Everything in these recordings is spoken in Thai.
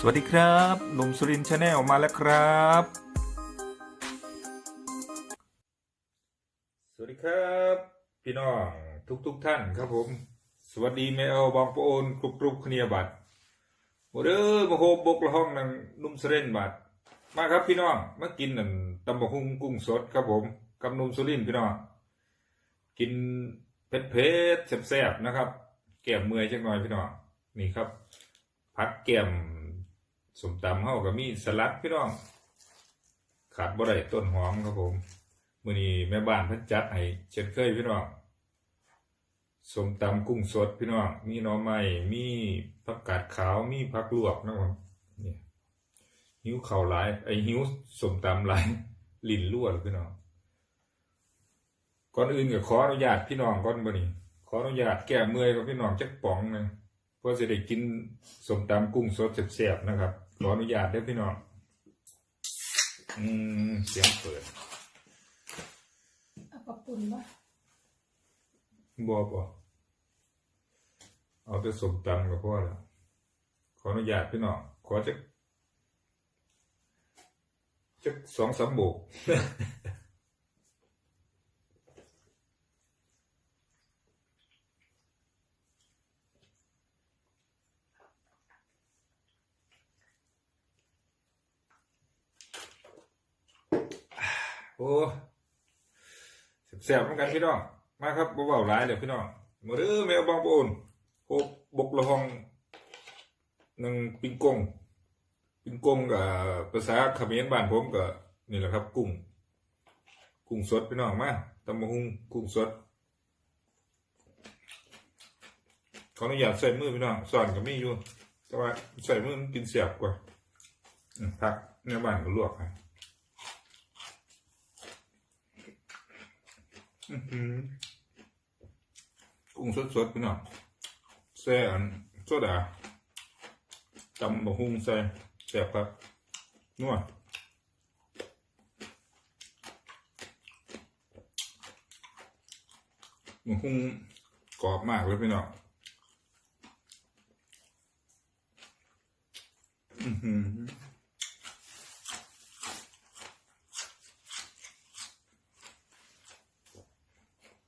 สวัสดีครับหนุ่มสุรินชาแนลมาแล้วครับ สวัสดีครับ พี่น้องทุกทุกท่านครับผม สวัสดีแม่เอาบองปะโอนกรุบกรุบคเนียบัตรโมเดอร์มาโฮบบกละห้องนั่งนุ่มเสเรนบัตรมาครับพี่น้องมากินนั่นตำบะฮุงกุ้งสดครับผมกับนุ่มสุรินพี่น้องกินเผ็ดเผ็ดแซ่บๆนะครับ แก้มเมื่อยจังหน่อยพี่น้องนี่ครับพัดแก้ม สมตำเฮาก็มีสลัดพี่น้อง ขาดบ่ได้ต้นหอมครับผมมื้อนี้แม่บ้านพิ่นจัดให้เช่นเคยพี่น้องสมตำกุ้งสดพี่น้องมีหน่อไม้มีผักกาดขาวมีผักลวกนะครับนี่หิวข้าหลายไอหิวสมตำหลายลิ้นรั่วเลยพี่น้องก่อนอื่นก็ขออนุญาตพี่น้องก่อนบ่นี้ขออนุญาตแก้เมื่อยกับพี่น้องจักป๋องนึงเพื่อจะได้กินสมตำกุ้งสดแซ่บๆนะครับ ขออนุญาตเด้อพี่น้องอืมเสียงเปิดเอาปะปุ่นวะบอบอเอาแต่สมตำก็พอแล้วขออนุญาตพี่น้องขอจักจักสองสามโบก โอ้แซ่บๆเหมือนกันพี่น้องมาครับบ่เบาหลายเลยพี่น้องมาเด้อแมวบางปะโอนโบบกบกละห้องหนึ่งปิงกงปิงกงกับภาษาเขมรบ้านผมก็นี่แหละครับ กุ้ง กุ้งสดพี่น้องมาตำมะฮุงกุ้งสดขออนุญาตใส่มือพี่น้องสอนกับมีอยู่ แต่ว่าใส่มือมันกินเสียบกว่าผักเนื้อบ้านก็ลวกให้อื้อหือ กุ้งสดๆพี่น้องแซ่อันโซดาตำบะฮุงใส่แซ่บครับนัวบะฮุงกรอบมากเลยพี่น้องอือหือ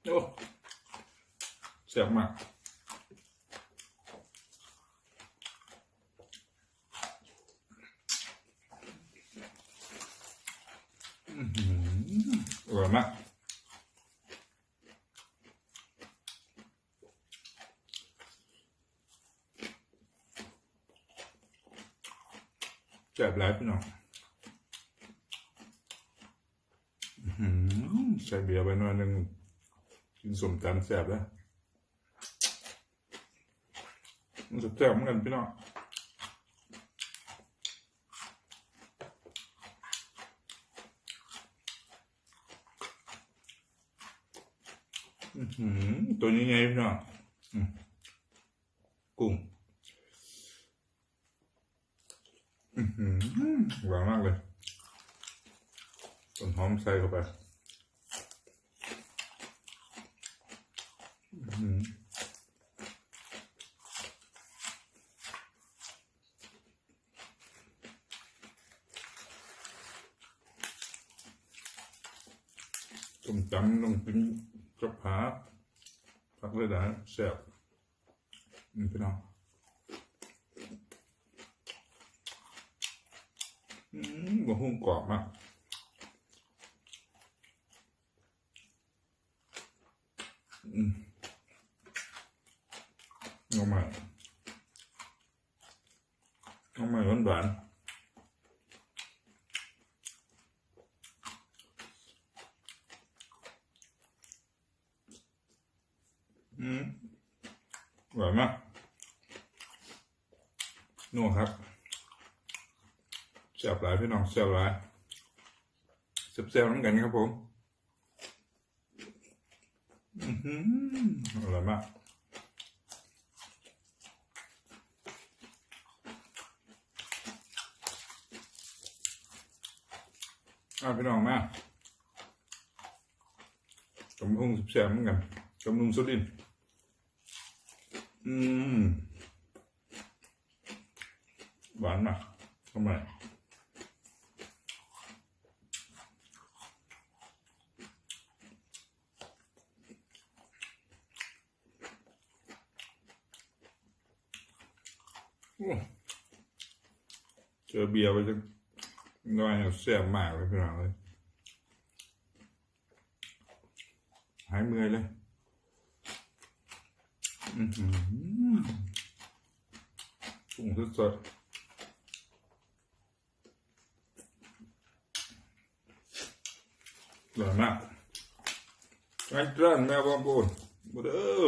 โอ้เสียบมากอื้อหืออร่อยมาก แซ่บหลายพี่น้องอื้อหือใส่เบียร์ไปหน่อยหนึงกินสมตำแซ่บแล้วมันจะแซ่บเหมือนกันพี่น้องตัวนี้ไงพี่น้องกุ้งอือ หวานมากเลยต้นหอมใส่เข้าไปต้มตำต้องกินกับผักผักเลยนะแซ่บนี่พี่น้องอืม บะฮุ่งกรอบมากอืมน้องใหม่น้องใหม่หวานหวานอืมอร่อยมากนัวครับ แซ่บหลายพี่น้องแซ่บหลายแซ่บๆเหมือนกันครับผมอร่อยมากอ่าพี่น้องมาตำพุงสิบแสบเหมือนกันตำนุงสุดิน อืม หวานมากทำไม เจอเบียร์ไปจะน้อยแซ่บมากเลยพี่น้องเลยหายเมื่อยเลยกุ้งสดๆอร่อมากไอ้เจ้านแมวบางปูนมาเด้อ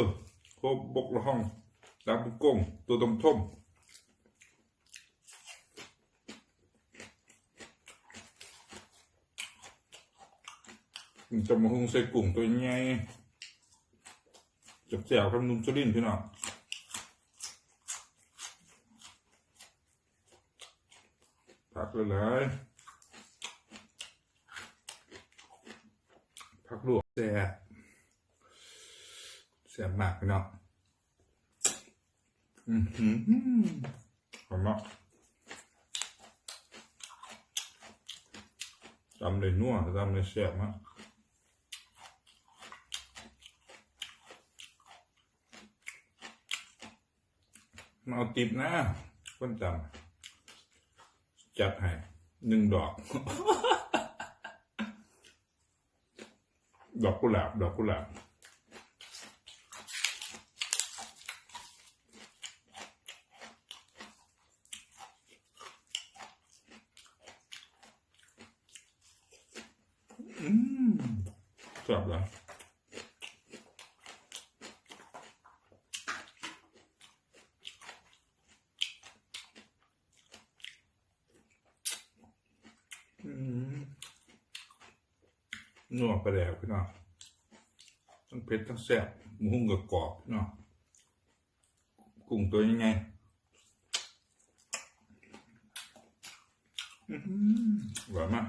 โคบบกละห้องตามบุกกงตัวต้มทม จะมาหุงใส่กุ้งตัวใหญ่จับแจวครับนุ่มสุรินพี่น้องผักเลยเลยผักลวกแซ่บแซ่บมากพี่น้องอือหือหอมมากตำเลยนัวตำเลยแซ่บมาก มาเอาติบนะคนจำจัดให้หนึ่งดอก ดอกกุหลาบ ดอกกุหลาบ อืมจับแล้ว อืม นัวไปแล้วพี่น้องทั้งเผ็ดทั้งแซ่บหมูหุ้งกับกรอบพี่น้องกุ้งตัวยังไงอื้อหือหวานมาก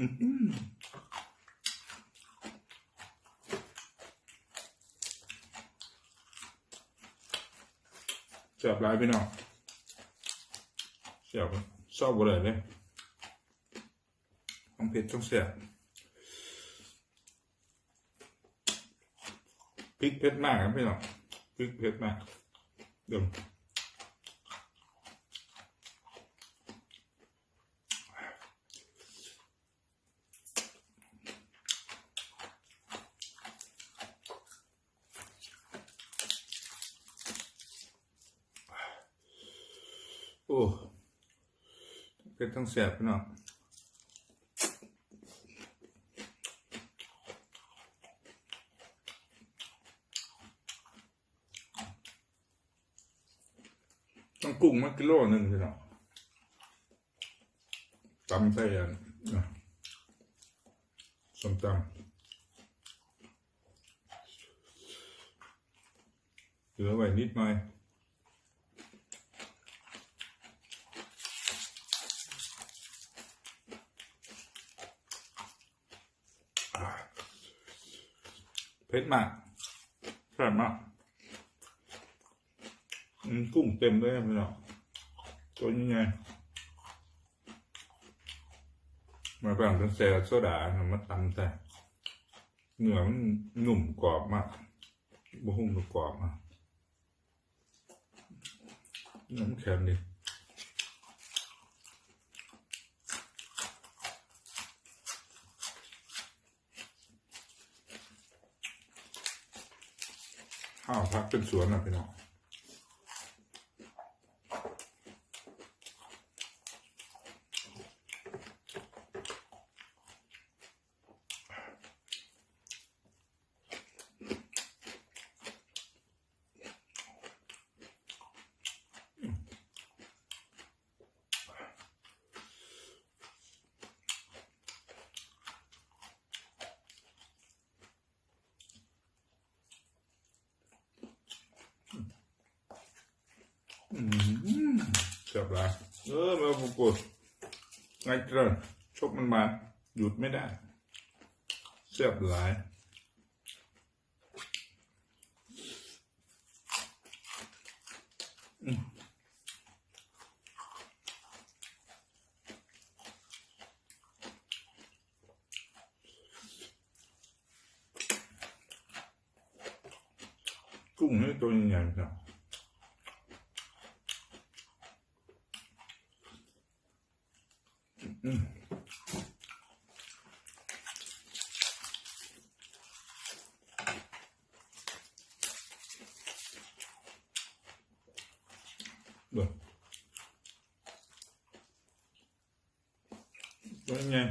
อื้อหือแซ่บลายพี่น้องแซ่บชอบบ่ได้เลยต้องเผ็ดต้องแซ่บพริกเผ็ดมากครับพี่น้องพริกเผ็ดมากเดิมโอ้ เป็นต้องแสบพี่น้องต้องกุ้งมากิโลหนึ่งพี่น้องตำใส่อันส้มตำเหลือไว้นิดหน่อย เผ็ดมากแซ่บมากอืมกุ้งเต็มเลยพี่น้องตัวนี้ไงมาแบ่งเป็นเซลโซดามันมาตำใส่เนื้อมันหนุ่มกรอบมากบุ้งกรอบมากน้ำแข็งดิ อ้าวพักเป็นสวนนะพี่น้อง เสียบละเออมาปกดไงเจริญชกมันมา หยุดไม่ได้ เสียบหลายกุ้งนี่ตัวใหญ่ๆครับ อืมเดี๋ยวตัวใหญ่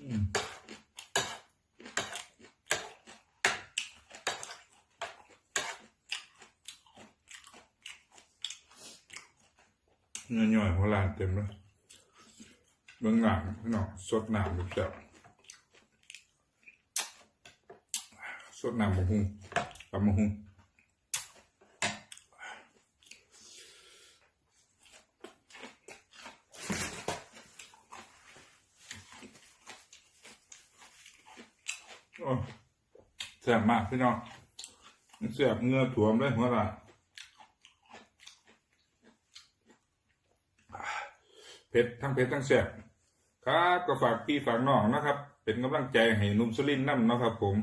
อืม เนื้อย่อยหัวลานเต็มเลยเบื้องหลังพี่น้องสดน้ำแบบแบบสดน้ำมะฮุงตำมะฮุงโอ้แซ่บมากพี่น้องแซ่บเงือถ่วมเลยหัวลาน เผ็ดทั้งเผ็ดทั้งแซ่บครับก็ฝากพี่ฝากน้องนะครับ เป็นกำลังใจให้นุ่มสุรินทร์น้ำเนะครับ ผม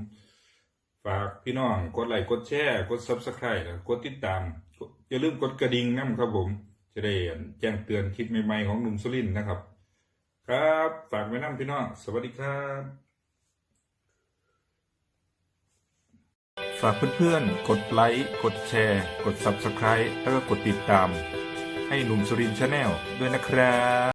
ฝากพี่น้องกดไลค์กดแชร์กดซับสไครต์กดติดตามอย่าลืมกดกระดิ่งน้ำครับ ผมจะได้แจ้งเตือนคลิปใหม่ๆของนุ่มสุรินนะครับ ครับฝากไว้น้ำพี่น้องสวัสดีครับ ฝากเพื่อนๆกดไลค์กดแชร์ กด Subscribe แล้วก็กดติดตาม ให้หนุ่มสุรินทร์ชาแนลด้วยนะครับ